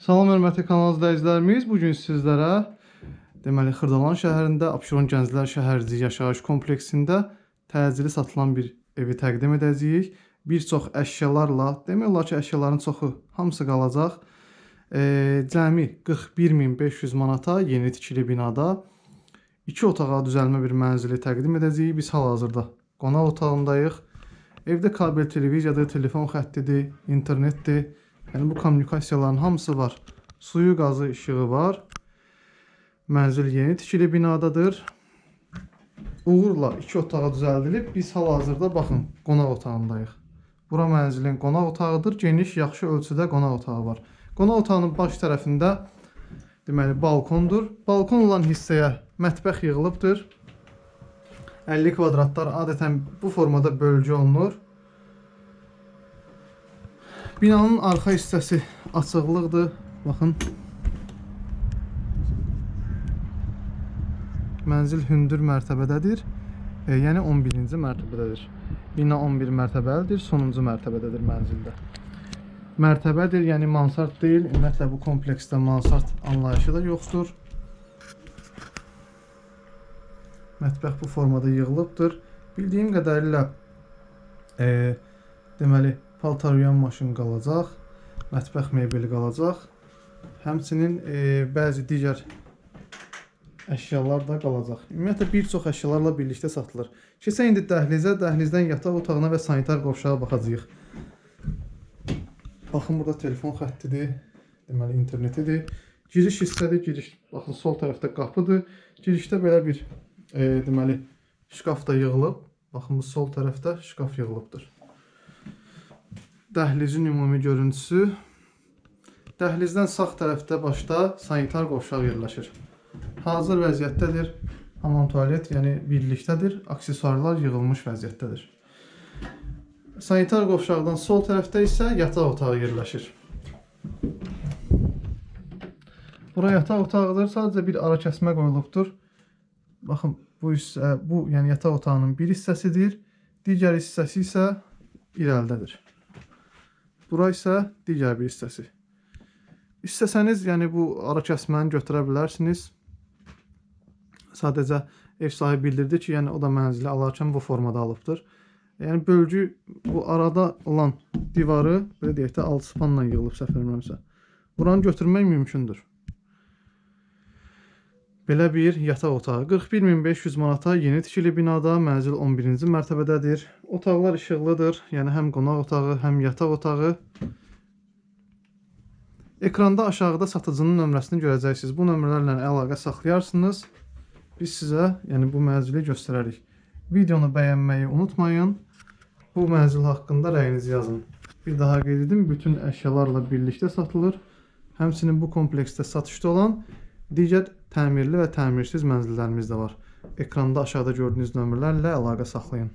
Salam hörmətli kanal izləyicilərimiz. Bu gün sizlərə deməli Xırdalan şəhərində Abşeron Gənclər Şəhərci yaşayış kompleksində təcili satılan bir evi təqdim edəcəyik. Bir çox əşyalarla, demək olar ki, əşyaların çoxu hamısı qalacaq. E, cəmi 41500 manata yeni tikili binada 2 otağa düzəlmə bir mənzili təqdim edəcəyik. Biz hal-hazırda qonaq otağındayıq. Evdə kabel televiziyadır, telefon xəttidir, internetdir. Yəni bu kommunikasiyaların hamısı var. Suyu, qazı, işığı var. Mənzil yeni tikili binadadır. Uğurla 2 otağa düzəldilib. Biz hal-hazırda baxın, qonaq otağındayıq. Bura mənzilin qonaq otağıdır. Geniş, yaxşı ölçüdə qonaq otağı var. Qonaq otağının baş tərəfində deməli balkondur. Balkon olan hissəyə mətbəx yığılıbdır. 50 kvadratlar adətən bu formada bölgü olunur. Binanın arxa hissəsi açıqlıqdır. Baxın. Mənzil hündür mərtəbədədir. E, yəni 11-ci mərtəbədədir. Bina 11 mərtəbəlidir, sonuncu mərtəbədədir mənzildə. Mərtəbədir, yəni mansard deyil. Ümumiyyətlə bu kompleksdə mansard anlayışı da yoxdur. Mətbəx bu formada yığılıbdır. Bildiyim qədərilə e, deməli paltar yuyan maşın qalacaq, mətbəx mebeli qalacaq. Həmçinin e, bəzi digər əşyalar da qalacaq. Ümumiyyətlə bir çox əşyalarla birlikdə satılır. Keçək indi dəhlizə, dəhlizdən yataq otağına və sanitar qovşağa baxacağıq. Baxın burada telefon xəttidir. Deməli internetidir. Giriş hissədir. Giriş baxın sol tərəfdə qapıdır. Girişdə belə bir e, deməli şkaf da yığılıb. Baxın bu sol tərəfdə şkaf yığılıbdır. Dəhlizin ümumi görüntüsü. Dəhlizdən sağ tərəfdə başda sanitar qovşaq yerləşir. Hazır vəziyyətdədir. Hamam tualet, yəni birlikdədir. Aksesuarlar yığılmış vəziyyətdədir. Sanitar qovşaqdan sol tərəfdə isə yataq otağı yerləşir. Bura yataq otağıdır. Sadəcə bir ara kəsmə qoyulubdur. Baxın, bu hissə, bu yəni yataq otağının bir hissəsidir. Digər hissəsi isə irəlidədir. Bura isə digər bir hissəsi. İstəsəniz, yəni bu ara kəsməni götürə bilərsiniz. Sadəcə ev sahibi bildirdi ki, yəni o da mənzili alarkən bu formada alıbdır. Yəni bölgü bu arada olan divarı belə deyək də alçıpanla yığılıb səhv eləmirəmsə. Buranı götürmək mümkündür. Belə bir yataq otağı 41500 manata yeni tikili binada mənzil 11-ci mərtəbədədir. Otaqlar işıqlıdır. Yəni həm qonaq otağı, həm yataq otağı. Ekranda aşağıda satıcının nömrəsini görəcəksiniz. Bu nömrələrlə əlaqə saxlayarsınız. Biz sizə, yəni bu mənzili göstərərik. Videonu bəyənməyi unutmayın. Bu mənzil haqqında rəyinizi yazın. Bir daha qeyd edim, bütün əşyalarla birlikdə satılır. Həmçinin bu kompleksdə satışda olan digər təmirli və təmirsiz mənzillərimiz də var. Ekranda aşağıda gördüyünüz nömrələrlə əlaqə saxlayın.